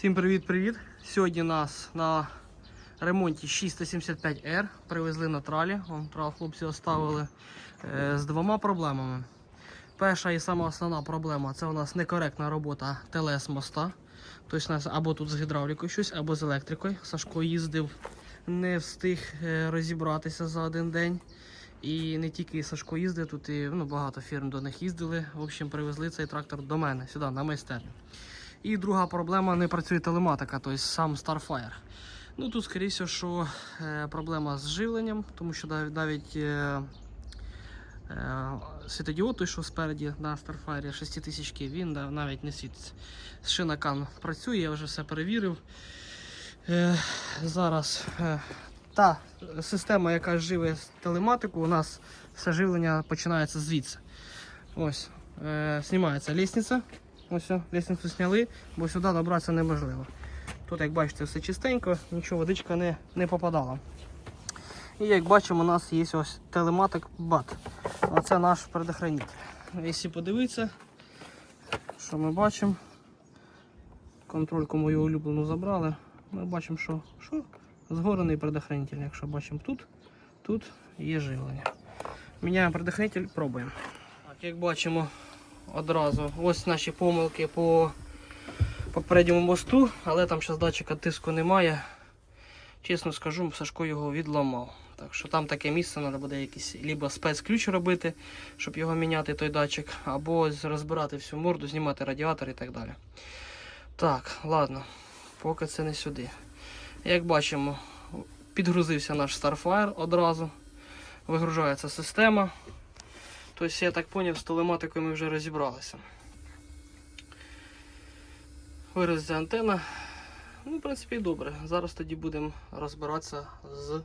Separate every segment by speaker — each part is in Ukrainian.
Speaker 1: Всім привіт-привіт! Сьогодні нас на ремонті 675R привезли на тралі. Вон, трал хлопці оставили е, з двома проблемами. Перша і сама основна проблема це у нас некоректна робота ТЛС моста. Тобто або тут з гідравлікою щось, або з електрикою. Сашко їздив, не встиг е, розібратися за один день. І не тільки Сашко їздив, тут і ну, багато фірм до них їздили. В общем, привезли цей трактор до мене сюди, на майстерню. І друга проблема не працює телематика, тобто сам Starfire. Ну тут, скоріше, що е, проблема з живленням, тому що навіть, е, е, світодіод, той, що спереді на Starfire 6000, він навіть не світиться. Шинакан працює, я вже все перевірив. Зараз та система, яка живе телематику, у нас все живлення починається звідси. Ось, знімається лісниця. Ось лісницю зняли, бо сюди добратися неможливо. Тут, як бачите, все чистенько, нічого, водичка не, не попадала. І як бачимо, у нас є ось телематик бат. А це наш предохранитель. Якщо подивитися, що ми бачимо, контрольку мою улюблену забрали, ми бачимо, що, що згорений предохранитель. Якщо бачимо тут, тут є живлення. Міняємо предохранитель, пробуємо. Так, як бачимо, одразу. Ось наші помилки по попередньому мосту, але там зараз датчика тиску немає. Чесно скажу, Сашко його відламав. Так що там таке місце, треба буде якийсь либо спецключ робити, щоб його міняти той датчик, або розбирати всю морду, знімати радіатор і так далі. Так, ладно, поки це не сюди. Як бачимо, підгрузився наш Starfire одразу. Вигружається система. Тобто, я так зрозумів, з телематикою ми вже розібралися. Вирізця антенна. Ну, в принципі, добре. Зараз тоді будемо розбиратися з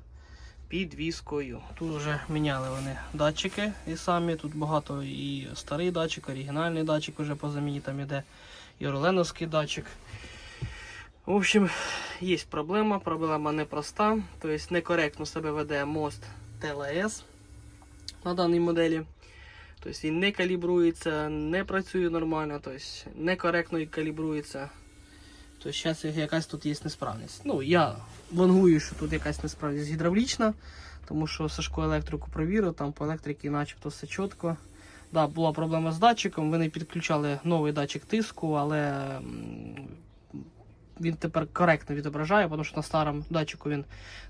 Speaker 1: підвіскою. Тут вже міняли вони датчики і самі. Тут багато і старий датчик, оригінальний датчик вже по заміні там іде, і орленовський датчик. В общем, є проблема. Проблема непроста. Тобто некоректно себе веде мост ТЛС на даній моделі. Тобто він не калібрується, не працює нормально, тобто некоректно і калібрується. Тобто зараз якась тут є несправність. Ну, я вангую, що тут якась несправність гідравлічна, тому що Сашко електрику провірив, там по електриці начебто все чітко. Да, була проблема з датчиком, вони підключали новий датчик тиску, але він тепер коректно відображає, тому що на старому датчику він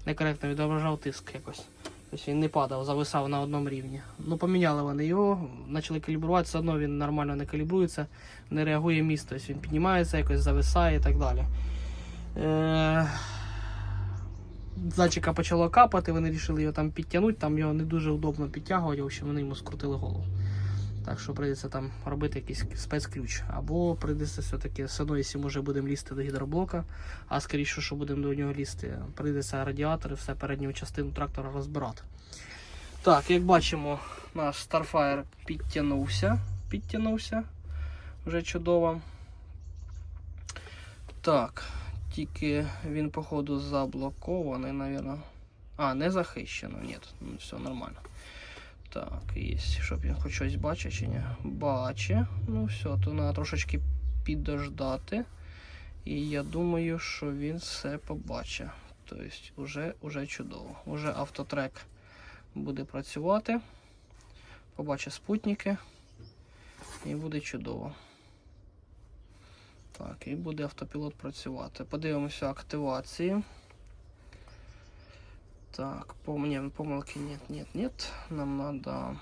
Speaker 1: некоректно відображав тиск якось. Тобто він не падав, зависав на одному рівні. Ну, поміняли вони його, почали калібрувати, все одно він нормально не калібрується, не реагує місто, тобто він піднімається, якось зависає і так далі. Е... з почало капати, вони вирішили його там підтягнути, там його не дуже удобно підтягувати, в общем, вони йому скрутили голову. Так що прийдеться там робити якийсь спецключ. Або прийдеться все-таки все одно, якщо може будемо лізти до гідроблока, а скоріше, що будемо до нього лізти, прийдеться радіатор і все передню частину трактора розбирати. Так, як бачимо, наш Starfire підтягнувся. Підтягнувся вже чудово. Так, тільки він, походу, заблокований, мабуть. А, не захищено, ні, ну, все нормально. Так, є, щоб він хоч щось бачить чи ні. Бачить. Ну все, то треба трошечки підождати. І я думаю, що він все побачить. Тобто, уже, уже чудово. Уже автотрек буде працювати. Побачить спутники. І буде чудово. Так, і буде автопілот працювати. Подивимося активації. Так, пом... не, помилки нет, нет, нет. Нам надо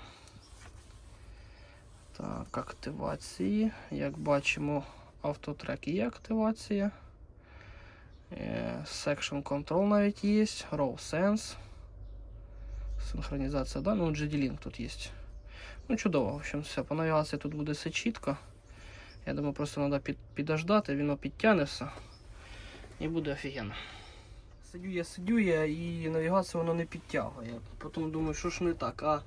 Speaker 1: так, активації. Як бачимо, автотрек є активація. Е, Section Control навіть є. Raw Sense. Синхронізація, да? Ну, GD-Link тут є. Ну, чудово, в общем, все. По навігації тут буде все чітко. Я думаю, просто треба під, підождати, воно підтягне все. І буде офігенно. Сидю я, сидю я і навігацію воно не підтягує. Потім думаю, що ж не так. А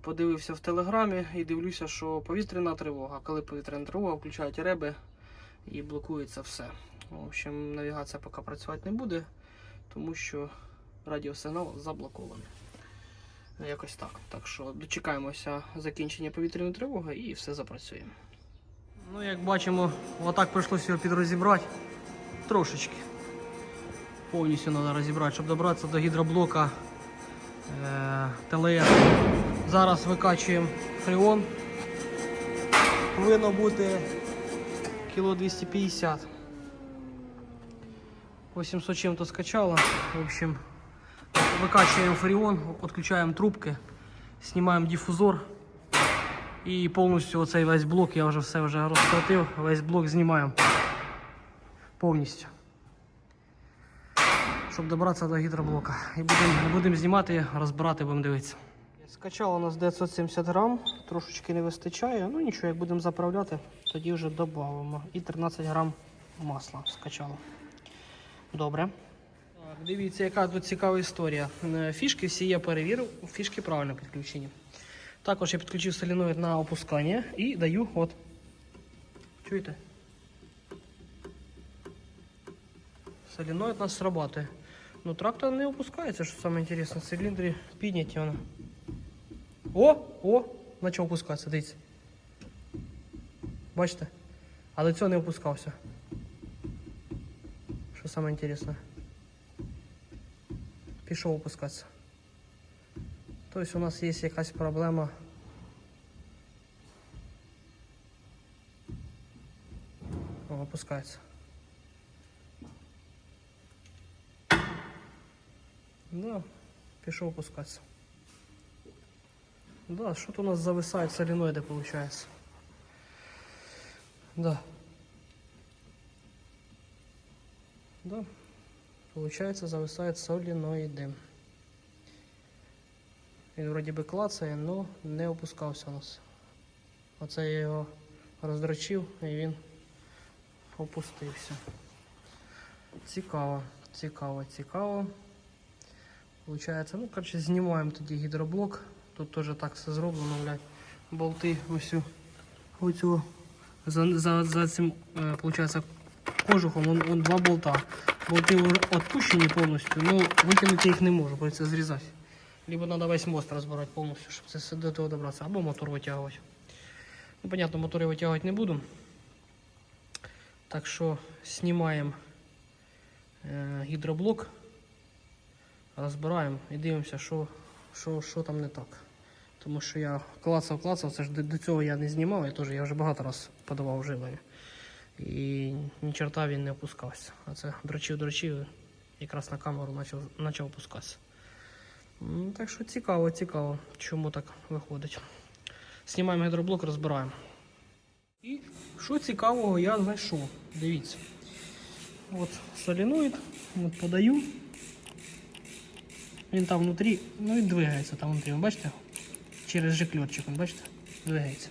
Speaker 1: подивився в телеграмі і дивлюся, що повітряна тривога. Коли повітряна тривога, включають реби і блокується все. В общем, навігація поки працювати не буде, тому що радіосигнал заблокований. Якось так. Так що дочекаємося закінчення повітряної тривоги і все запрацює. Ну, як бачимо, отак прийшлося його підрозібрати. трошечки. Повністю треба розібрати, щоб добратися до гідроблока е, ТЛС. Зараз викачуємо фреон. Повинно бути кіло 250. 800 чим-то скачало. В общем, викачуємо фреон, відключаємо трубки, знімаємо дифузор. І повністю оцей весь блок, я вже все вже розкрутив, весь блок знімаємо повністю. Щоб добратися до гідроблока. І будемо будем знімати, розбирати, будемо дивитися. Скачало у нас 970 грам, трошечки не вистачає. Ну нічого, як будемо заправляти, тоді вже додамо. І 13 грам масла скачало. Добре. Так, дивіться, яка тут цікава історія. Фішки всі я перевірив, фішки правильно підключені. Також я підключив соліноїд на опускання і даю от. Чуєте? Соліноїд у нас срабатує. Ну трактор не опускається, що саме інтересне. Циліндри підняті воно. О! О! Почав опускатися, дивіться. Бачите? А до цього не опускався. Що саме інтересне. Пішов опускатися. Тобто у нас є якась проблема. О, опускається. Да, пішов опускатися. Да, что-то у нас зависает соленоиды получается. Да. Да. Получается зависает соленоиды. Він вроді би клацає, але не опускався у нас. Оце я його роздрочив і він опустився. Цікаво, цікаво, цікаво. Получається, ну, коротше, знімаємо тоді гідроблок. Тут теж так все зроблено, блядь. Болти ось оцю за, за, за цим, е, кожухом он, он два болта. Болти відпущені повністю, але витягнути їх не можу, це зрізати. Либо треба весь мост розбирати повністю, щоб це до того добратися, або мотор витягувати. Ну, понятно, мотор я витягувати не буду. Так що знімаємо е, гідроблок, розбираємо і дивимося, що, що, що там не так. Тому що я клацав, клацав, це ж до, до цього я не знімав, я, теж, я вже багато раз подавав живлення. І ні черта він не опускався. А це дрочив, дрочив, якраз на камеру почав, почав опускатися. Ну, так що цікаво, цікаво, чому так виходить. Знімаємо гідроблок, розбираємо. І що цікавого я знайшов. Дивіться. От соліноїд, от подаю. Він там внутрі, ну і двигається там внутрі, ви бачите? Через жикльотчик, ви бачите? Двигається.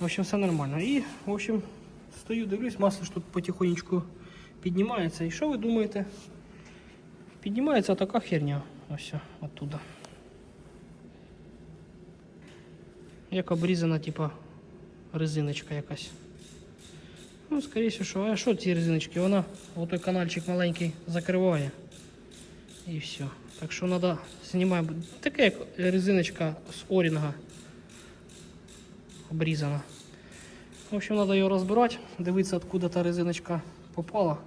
Speaker 1: В общем, все нормально. І, в общем, стою, дивлюсь, масло ж тут потихонечку піднімається. І що ви думаєте? Піднімається така херня. Ось оттуда. Як обрізана, типа, резиночка якась. Ну, скоріше, що, а що ці резиночки? Вона отой канальчик маленький закриває. І все. Так що треба знімаємо. Таке як резиночка з орінга обрізана. В общем, треба його розбирати, дивитися, откуда та резиночка попала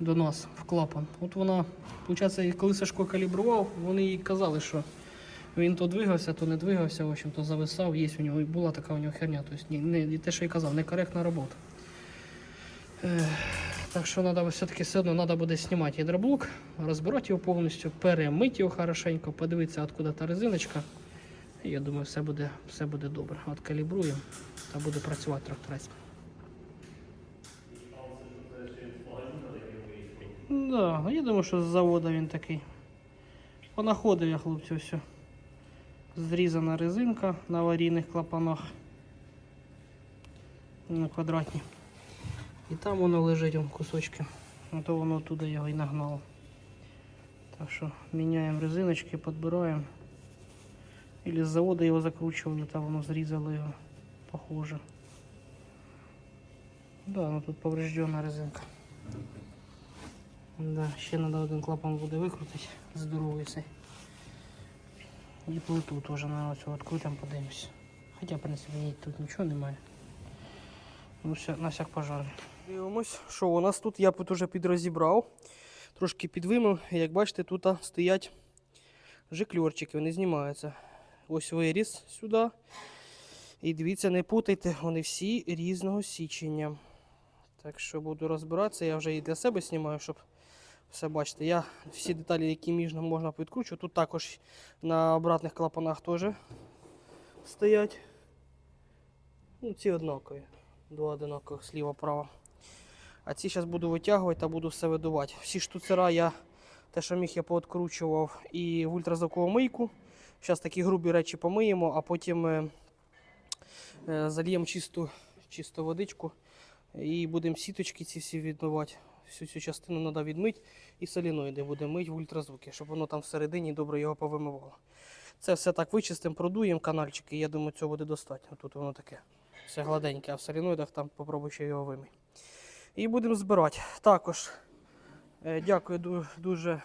Speaker 1: до нас в клапан. От вона, виходить, коли Сашко калібрував, вони їй казали, що він то двигався, то не двигався, в общем, то зависав, є у нього, і була така у нього херня. Тобто, не, не, те, що я казав, некоректна робота. Так що треба все-таки все одно треба буде знімати гідроблок, розбирати його повністю, перемити його хорошенько, подивитися, откуда та резиночка. І я думаю, все буде, все буде добре. От калібруємо та буде працювати тракторець. Да, я думаю, що з заводу він такий. Понаходив я хлопці все. Зрізана резинка на аварійних клапанах. На квадратні. І там воно лежить он кусочки. А то воно туди його і нагнало. Так що міняємо резиночки, підбираємо. Или з заводу його закручували, там воно зрізало його. Похоже. Да, ну тут повреждена резинка. Да, ще треба один клапан буде викрутити, здоровий цей. І плиту теж на цю відкрутимо, подивимось. Хоча, в принципі, тут нічого немає. Ну, все, на всяк пожарний. Дивимось, що у нас тут. Я тут уже підрозібрав, трошки підвимив. Як бачите, тут стоять жикльорчики, вони знімаються. Ось виріс сюди. І дивіться, не путайте, вони всі різного січення. Так що буду розбиратися, я вже і для себе знімаю, щоб все бачити. Я всі деталі, які між можна підкручу. Тут також на обратних клапанах теж стоять. Ну, ці однакові. Два однакових зліва право. А ці зараз буду витягувати та буду все видувати. Всі штуцера я, те, що міг, я пооткручував і в ультразвукову мийку. Зараз такі грубі речі помиємо, а потім е, е, зальємо чисту, чисту водичку і будемо сіточки ці всі відмивати. Всю цю частину треба відмити і соліноїди будемо мити в ультразвуки, щоб воно там всередині добре його повимивало. Це все так вичистимо, продуємо канальчики, і я думаю, цього буде достатньо. Тут воно таке. Все гладеньке, а в соліноїдах там попробуй ще його вимий. І будемо збирати. Також е, дякую дуже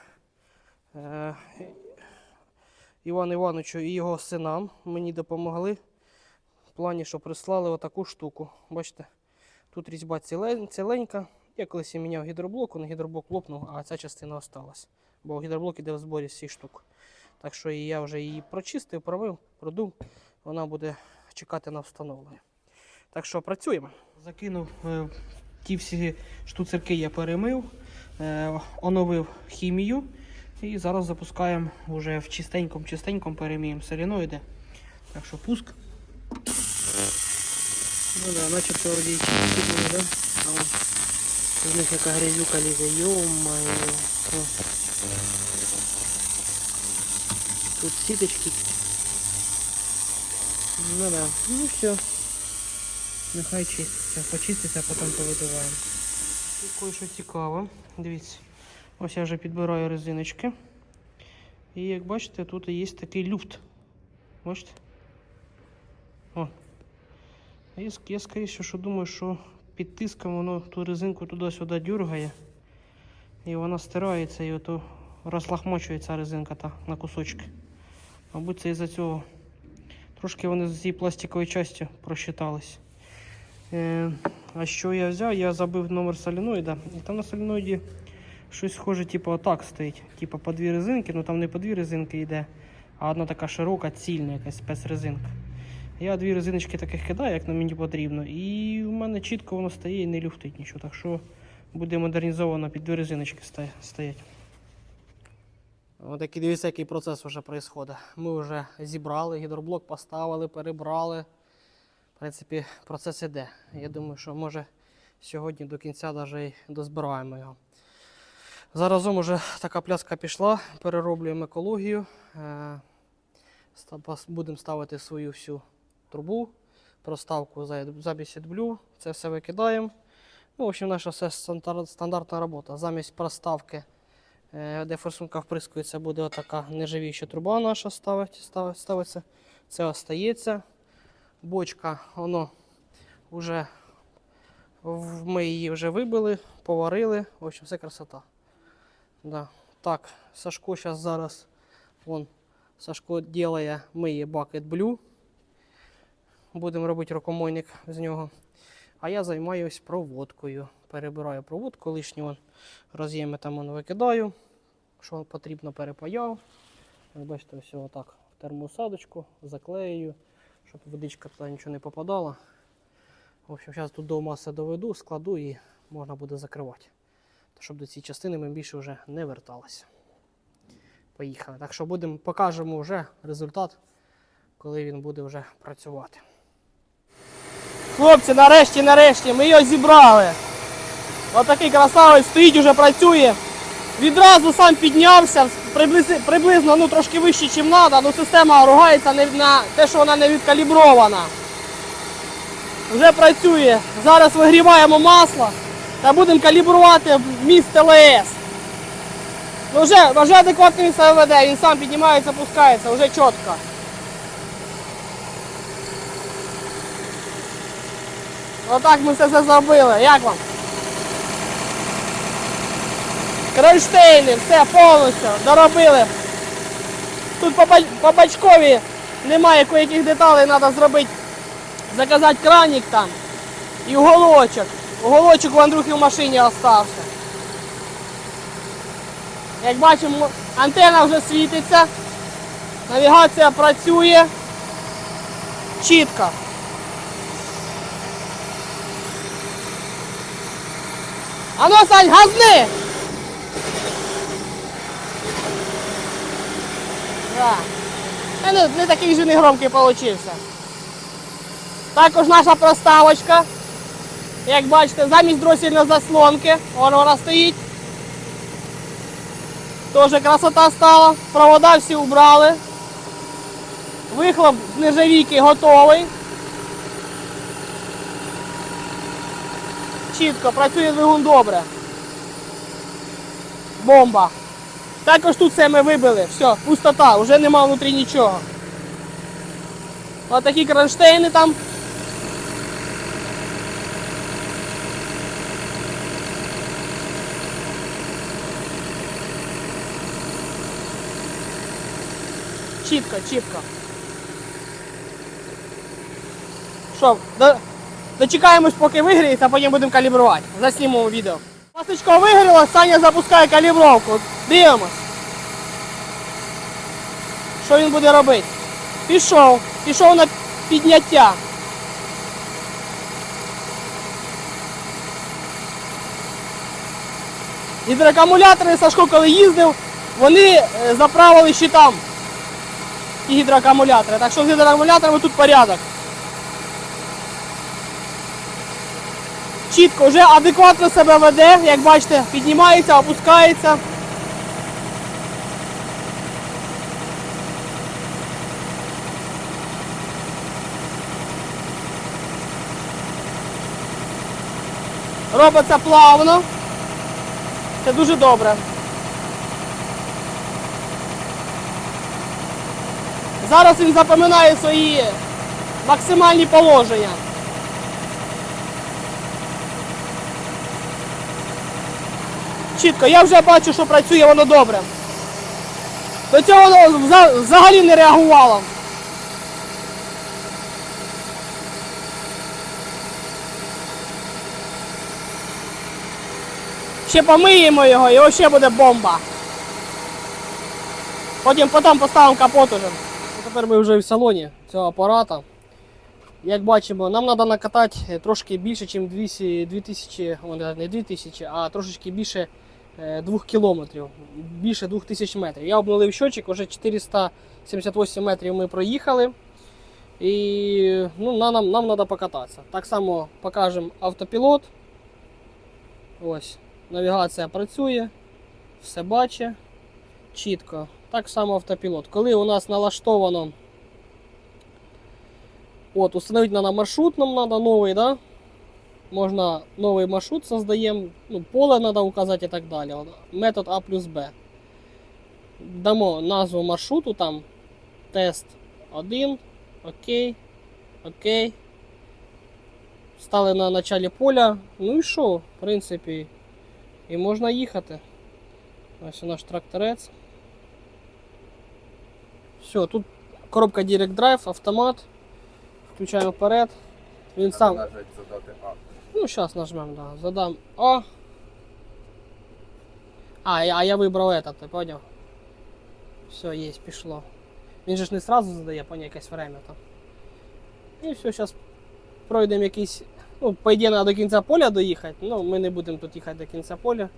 Speaker 1: е, Івану Івановичу і його синам. Мені допомогли в плані, що прислали отаку штуку. Бачите, тут різьба ціленька. Я колись і міняв гідроблок, на гідроблок лопнув, а ця частина осталась. Бо гідроблок іде в зборі з всіх штук. Так що я вже її прочистив, промив, продув. Вона буде чекати на встановлення. Так що працюємо. Закинув е, ті всі штуцерки я перемив, е, оновив хімію. І зараз запускаємо вже в чистенькому, чистенькому переміємо соліноїди. Так що пуск. Ну да, начебто вроді були, да? А вон з них яка грязюка лізе, йо-моє. Тут сіточки. Ну да, ну все. Нехай чиститься, почиститься, а потім повидуваємо. Тут кое-що цікаве. Дивіться. Ось я вже підбираю резиночки. І як бачите, тут є такий люфт. Бачите? О. А Я, скоріше, що думаю, що під тиском воно ту резинку туди-сюди дергає. І вона стирається і ото розлахмочується резинка та на кусочки. Мабуть, це із-за цього. Трошки вони з цієї пластикової часті просчитались. Е, а що я взяв? Я забив номер соліноїда. І там на соліноїді щось схоже, типу, отак стоїть. Типу по дві резинки, ну там не по дві резинки йде, а одна така широка, цільна якась спецрезинка. Я дві резиночки таких кидаю, як на мені потрібно. І в мене чітко воно стає і не люфтить нічого. Так що буде модернізовано під дві резиночки стоять. Ось такий дивіться, який процес вже відбувається. Ми вже зібрали, гідроблок поставили, перебрали. В принципі, процес іде. Я думаю, що може сьогодні до кінця навіть дозбираємо його. Заразом уже така пляска пішла, перероблюємо екологію. Е, Будемо ставити свою всю трубу, проставку за- замість AdBlue, це все викидаємо. Ну, в общем, наша все стандартна робота. Замість проставки, е, де форсунка вприскується, буде отака нержавіюча труба наша ставить, ставиться. Це остається. Бочка, воно вже ми її вже вибили, поварили. В общем, все красота. Да. Так, Сашко зараз зараз вон, Сашко ділає, миє бакет блю. Будемо робити рукомойник з нього. А я займаюсь проводкою. Перебираю проводку, лишні роз'єми там вон, викидаю. Що потрібно, перепаяв. Бачите, все отак в термоусадочку, заклею, щоб водичка туди нічого не попадала. В общем, зараз тут до маси доведу, складу і можна буде закривати. Та щоб до цієї частини ми більше вже не верталися. Поїхали. Так що будемо, покажемо вже результат, коли він буде вже працювати. Хлопці, нарешті, нарешті, ми його зібрали. Отакий красавець стоїть, уже працює. Відразу сам піднявся, приблизно, приблизно ну, трошки вище, ніж треба, але система ругається на те, що вона не відкалібрована. Вже працює. Зараз вигріваємо масло та будемо калібрувати міст ЛС. Ну вже, вже адекватно він себе веде, він сам піднімається, опускається, вже чітко. Отак ми це все зробили. Як вам? Кронштейни, все повністю доробили. Тут по, бачкові немає яких деталей, треба зробити, заказати кранік там і уголочок. Уголочок у Андрюхи в машині остався. Як бачимо, антенна вже світиться. Навігація працює чітко. Ану, Сань, газни! Да. Та Не, не такий же не громкий получився. Також наша проставочка. Як бачите, замість дросільної заслонки, вон вона стоїть. Тоже красота стала. Провода всі убрали. Вихлоп з нержавійки готовий. Чітко, працює двигун добре. Бомба. Також тут все ми вибили. Все, пустота, вже нема внутрі нічого. Ось такі кронштейни там. Чітко, чітко. Що, дочекаємось, поки вигріється, а потім будемо калібрувати. Заснімемо відео. Пасочко вигріло, Саня запускає калібровку. Дивимось. Що він буде робити? Пішов. Пішов на підняття. Гідроакумулятори Сашко, коли їздив, вони е, заправили ще там. І гідроакумулятори. Так що з гідроакумуляторами тут порядок. Чітко, вже адекватно себе веде, як бачите, піднімається, опускається. Робиться плавно. Це дуже добре. Зараз він запам'ятає свої максимальні положення. Чітко, я вже бачу, що працює воно добре. До цього воно взагалі не реагувало. Ще помиємо його, і ще буде бомба. Потім потім поставимо капот уже. Тепер ми вже в салоні цього апарата. Як бачимо, нам треба накатати трошки більше, ніж 2000, не 2000, а трошечки більше 2 кілометрів, більше 2000 метрів. Я обнулив щочик, вже 478 метрів ми проїхали. І ну, на- нам, нам треба покататися. Так само покажемо автопілот. Ось, навігація працює, все бачить чітко. Так само автопілот. Коли у нас налаштовано От, установить надо маршрут, нам надо новый, да? Можно новый маршрут создаем, ну, поле надо указать и так далее. Метод А плюс Б. Дамо назву маршруту там. Тест 1. Окей. Окей. Стали на началі поля. Ну і що, в принципі, і можна їхати. Ось наш тракторець. Все, тут коробка Direct Drive, автомат. Включаємо вперед. Він сам.
Speaker 2: Задати А.
Speaker 1: Ну, зараз нажмем, да. Задам А. А, а я вибрав этот, ти поняв? Все, є, пішло. Він же ж не сразу задає, поняв, якесь время там. І все, зараз пройдемо якийсь. Ну, по ідеї, треба до кінця поля доїхати. Ну, ми не будемо тут їхати до кінця поля.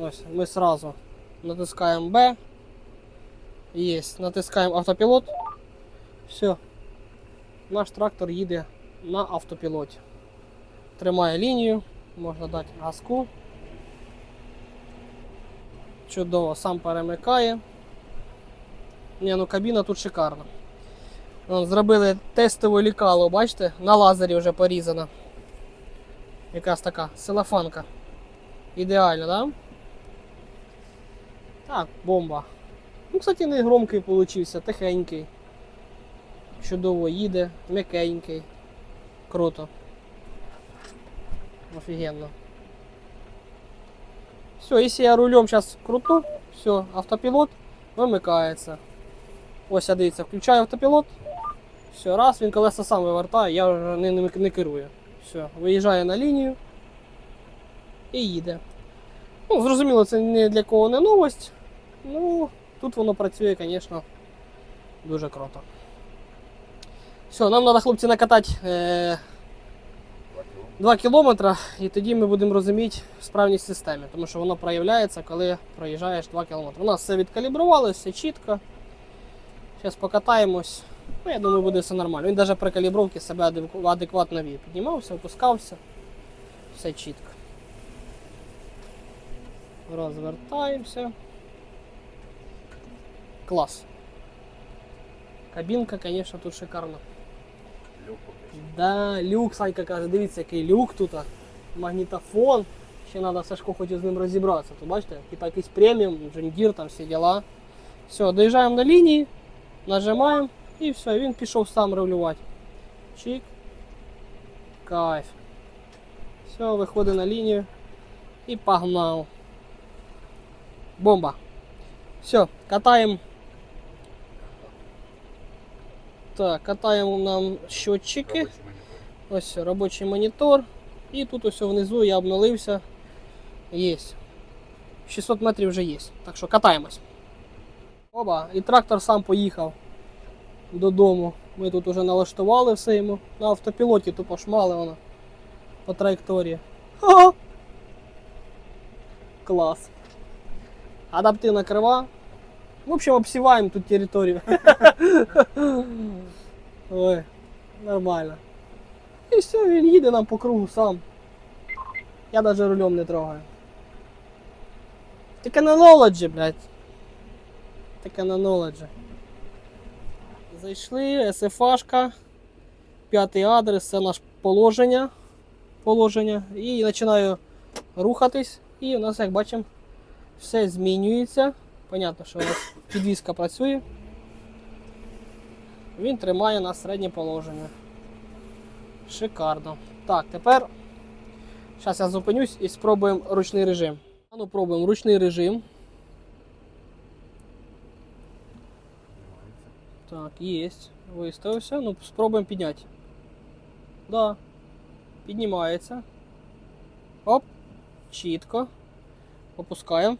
Speaker 1: Ось, ми сразу натискаємо Б. Є, натискаємо автопілот. Все. Наш трактор їде на автопілоті. Тримає лінію, можна дати газку. Чудово, сам перемикає. Ні, ну кабіна тут шикарна. Зробили тестове лікало, бачите? На лазері вже порізана. Якась така селефанка. Ідеально, да? Так, бомба. Ну, кстати, не громкий получився, тихенький. Чудово їде, м'якенький. Круто. Офигенно. Все, если я рулем сейчас круту, все, автопилот вимикається. Ось, а дивіться, включаю автопілот. Все, раз, він колеса сам вивертає, я вже не, не, не керую. Все, виїжджає на лінію. і їде. Ну, зрозуміло, це не для кого не новость. Ну, тут воно працює, звісно, дуже круто. Все, нам треба, хлопці, накатати е, 2 кілометри, і тоді ми будемо розуміти справність системи, тому що воно проявляється, коли проїжджаєш 2 кілометри. У нас все відкалібрували, все чітко. Зараз покатаємось. Ну, я думаю, буде все нормально. Він навіть при калібровці себе адекватно вів. Піднімався, опускався. Все чітко. Розвертаємося. Клас. Кабінка, звісно, тут шикарна. Да, люк, Санька каже, дивіться, який люк тут. Магнітофон. Ще треба Сашко хоче з ним розібратися. Тут бачите, типа якийсь преміум, джундір, там всі діла. Все, доїжджаємо до лінії, нажимаємо і все, він пішов сам регулювати. Чик. Кайф. Все, виходить на лінію і погнав. Бомба. Все, катаємо. Так, катаємо нам щотчики. Ось робочий монітор. І тут ось внизу я обнулився. Є. 600 метрів вже є. Так що катаємось. Оба, і трактор сам поїхав додому. Ми тут уже налаштували все йому. На автопілоті тупо шмали воно по траєкторії. Ха! Клас. Адаптивна крива. В общем, обсіваємо тут територію. Ой, нормально. І все, він їде нам по кругу сам. Я навіть рулем не трогаю. Таке на knowledge, блядь. Таке на knowledge. Зайшли, СФАшка, п'ятий адрес, це наше положення. положення. І починаю рухатись. І у нас, як бачимо, все змінюється. Понятно, що у нас підвізка працює. Він тримає на середнє положення. Шикарно. Так, тепер зараз я зупинюсь і спробуємо ручний режим. Ну пробуємо ручний режим. Так, есть. Виставився. Ну, спробуємо підняти. Да. Піднімається. Оп. Чітко. Опускаємо.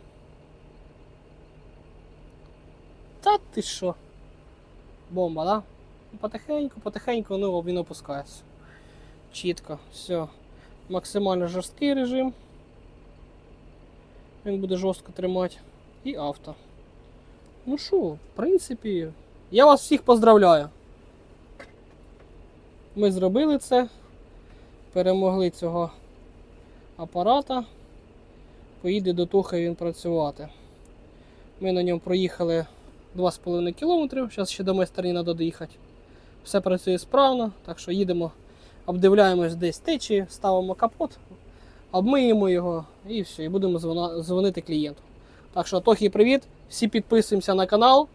Speaker 1: Та ти що? Бомба, да? Потихеньку, потихеньку, ну він опускається. Чітко, все. Максимально жорсткий режим. Він буде жорстко тримати. І авто. Ну що, в принципі, я вас всіх поздравляю. Ми зробили це. Перемогли цього апарата. Поїде до Тухи він працювати. Ми на ньому проїхали 2,5 км. Зараз ще до майстерні треба доїхати. Все працює справно, так що їдемо, обдивляємось десь течії, ставимо капот, обмиємо його і все, і будемо дзвонити клієнту. Так що, Тохі, привіт! Всі підписуємося на канал,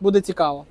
Speaker 1: буде цікаво.